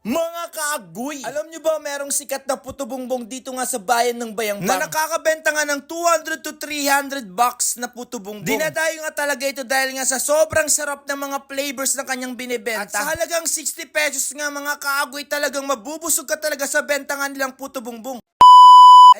Mga kaagoy! Alam nyo ba merong sikat na puto bongbong dito nga sa bayan ng Bayangбang na nakakabenta nga ng 200 to 300 bucks na puto bongbong. Dinadayo nga talaga ito dahil nga sa sobrang sarap ng mga flavors na kanyang binibenta. At sa halagang 60 pesos nga mga kaagoy talagang mabubusog ka talaga sa benta nga nilang puto bongbong.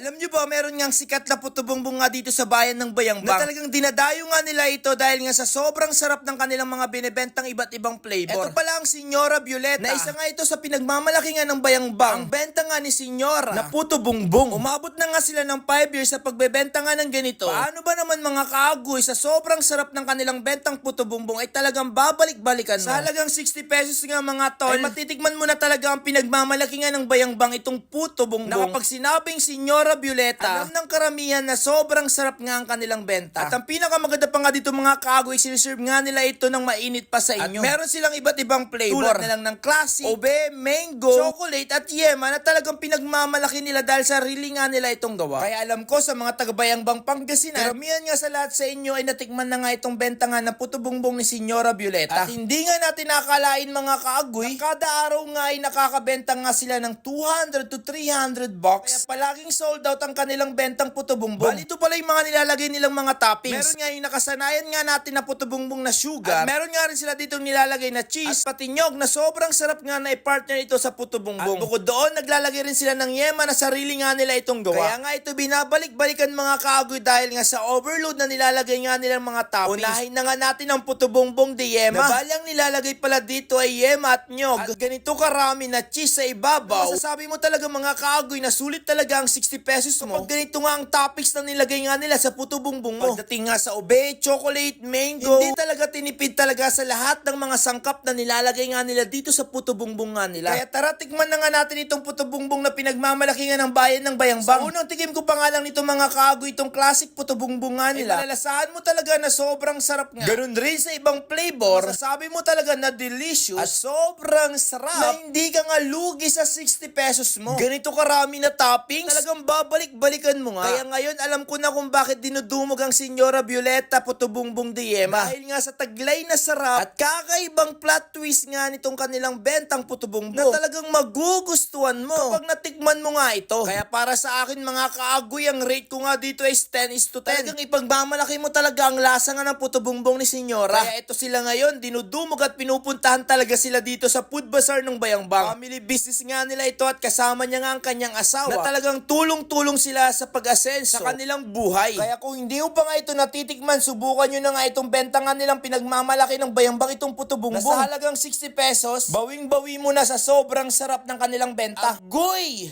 Alam nyo ba, meron ngang sikat na putubongbong nga dito sa bayan ng Bayangbang na talagang dinadayo nga nila ito dahil nga sa sobrang sarap ng kanilang mga binebentang iba't ibang flavor. Ito pala ang Senyora Violeta na isa nga ito sa pinagmamalaki nga ng Bayangbang. Ang benta nga ni Senyora na putubongbong. Umabot na nga sila ng 5 years sa pagbebenta nga ng ganito. Paano ba naman mga kaagoy sa sobrang sarap ng kanilang bentang putubongbong ay talagang babalik-balikan na. Sa halagang 60 pesos nga mga tol, ay matitikman mo na talaga ang pinagmamalaki nga ng Bayangbang itong putubongbong. Na kapag sinabing Senyora Violeta, alam ng karamihan na sobrang sarap nga ang kanilang benta. At ang pinakamaganda pa nga dito mga kaagoy, siniserve nga nila ito ng mainit pa sa inyo. At meron silang iba't ibang flavor. Tulad na lang ng classic, ube, mango, chocolate at yema na talagang pinagmamalaki nila dahil sarili nga nila itong gawa. Kaya alam ko sa mga taga-Bayambang Pangasinan, karamihan nga sa lahat sa inyo ay natikman na nga itong benta nga ng puto bongbong ni Senyora Violeta. At hindi nga natin nakakalain mga kaagoy, na kada araw nga ay nakakabenta nga sila ng 200 to 300 bucks. Kaya palaging sold out ang kanilang bentang puto bongbong. Bali, ito pala yung mga nilalagay nilang mga toppings. Meron nga yung nakasanayan nga natin na puto bongbong na sugar. At meron nga rin sila dito nilalagay na cheese at pati nyog na sobrang sarap nga na i-partner ito sa puto bongbong. At bukod doon, naglalagay rin sila ng yema na sarili nga nila itong gawa. Kaya nga ito binabalik-balikan mga kaagoy dahil nga sa overload na nilalagay nga nilang mga toppings. Unahin na nga natin ang puto bongbong de yema. Na balang nilalagay pala dito ay yema at nyog. At ganito karami na cheese sa ibabaw. Masasabi mo talaga mga kaagoy na sulit talaga ang 60 pesos mo. Pag ganito nga ang toppings na nilagay nga nila sa puto bongbong mo. Pagdating nga sa ube, chocolate, mango. Hindi talaga tinipid talaga sa lahat ng mga sangkap na nilalagay nga nila dito sa puto bongbong nga nila. Kaya tara, tikman na nga natin itong puto bongbong na pinagmamalaki nga ng bayan ng Bayangбang. Sa unang tikim ko pa nga lang nito mga kago itong classic puto bongbong nga nila. Ay malalasahan mo talaga na sobrang sarap nga. Ganun rin sa ibang flavor. Masasabi mo talaga na delicious. At sobrang sarap. Na hindi ka nga lugi sa 60 pesos mo. Ganito karami na toppings. Talagang babalik-balikan mo nga. Kaya ngayon alam ko na kung bakit dinudumog ang Senyora Violeta puto bongbong de yema. Dahil nga sa taglay na sarap at kakaibang plot twist nga nitong kanilang bentang puto bongbong na talagang magugustuhan mo kapag natikman mo nga ito. Kaya para sa akin mga kaagoy, ang rate ko nga dito is 10 is to 10. Talagang ipagmamalaki mo talaga ang lasa nga ng puto bongbong ni Senyora. Kaya ito sila ngayon, dinudumog at pinupuntahan talaga sila dito sa food bazaar ng Bayangбang. Family business nga nila ito at kasama niya nga ang kanyang asawa na talagang tulong-tulong sila sa pag-asenso sa kanilang buhay. Kaya kung hindi mo pa nga ito natitikman, subukan nyo na nga itong benta nga nilang pinagmamalaki ng Bayangбang itong puto bongbong. Nasa halagang 60 pesos, bawing-bawi mo na sa sobrang sarap ng kanilang benta. Agoy!